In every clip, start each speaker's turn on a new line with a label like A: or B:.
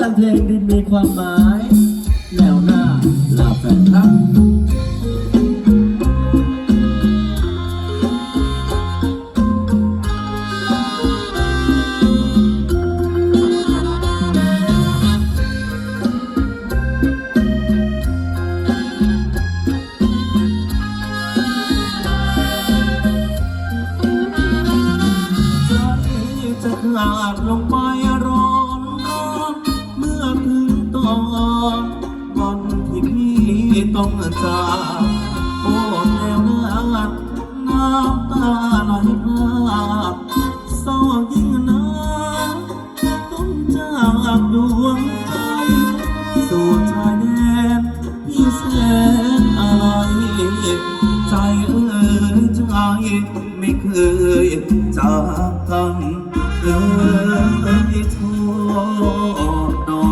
A: การเพลงดีมีความหมาย แนวหน้าลาแฟนครับใจจะขาดลงไป ต้องจากโอ้แนวหน้าน้ำตาไหลพรากเศร้ายิ่งนักต้องจากดวงใจสู่ชายแดนที่แสนอะไรใจเอ่ยใจไม่เคยจากกันเอ่ยทษดอก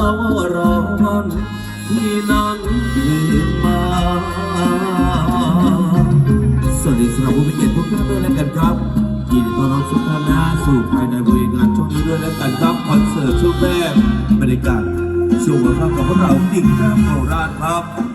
A: รอนที่นั้นคืนมาสวัสดีสำหรับผู้มีเกียรติทุกท่านด้วยแล้วกันครับยินดีต้อนรับทุกท่านนะสู่ภายในบริเวณงานช่วงนี้ด้วยแล้วกันครับคอนเสิร์ตช่วงแรกบรรยากาศช่วงหัวค่ำของพวกเราดิ่งแก้มโคราชครับ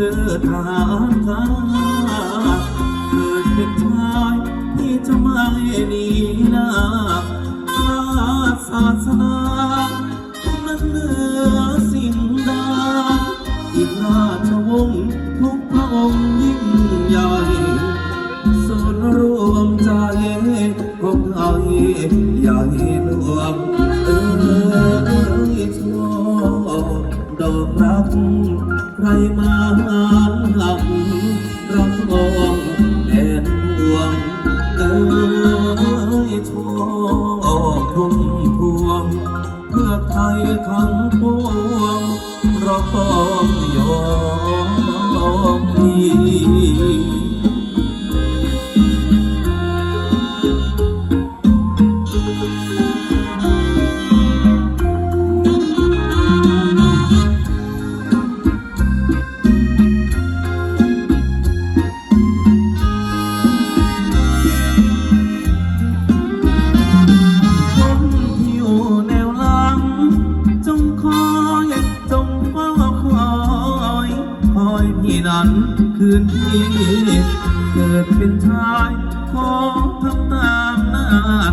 A: เจอทารข้าเกิดเป็นชายที่จะไม่หนีหน้าชาศาสนานั้นเหนือสิ่งใดอีกราชวงศ์ทุกพระองค์ยิ่งใหญ่ส่วนรวมใจของไทยใหญ่หลวง อกรัก ใครมาหาหลับรับมองแดนดวงเอ้ยชออกทุ่มพวง เพื่อไทยทั้งปวงเราต้องยอมดี อยพี่นั้นคืนที่เกิดเป็นชายขอทำตามหน้า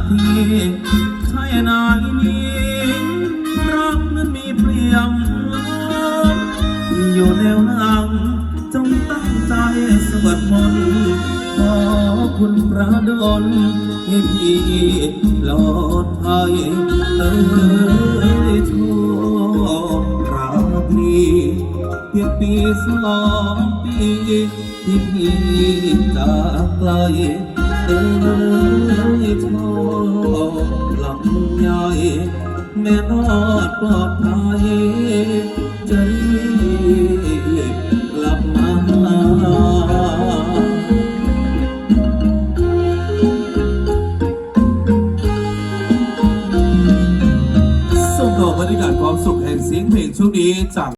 A: ที่ใช่นายนี้รักนั้นมีเปรียมอยู่แนวหลังจงตั้งใจสวดมนต์ขอคุณพระดลให้พี่ปลอดภัยเอ้ย พียงปีสองปีที่พี่จากไกลเอ้ยโชคลำใหญ่แม่รอดปลอดภัยจกลับมาส่งต่อบรรยากาศความสุขแห่งเสียงเพลงช่วงนี้จาก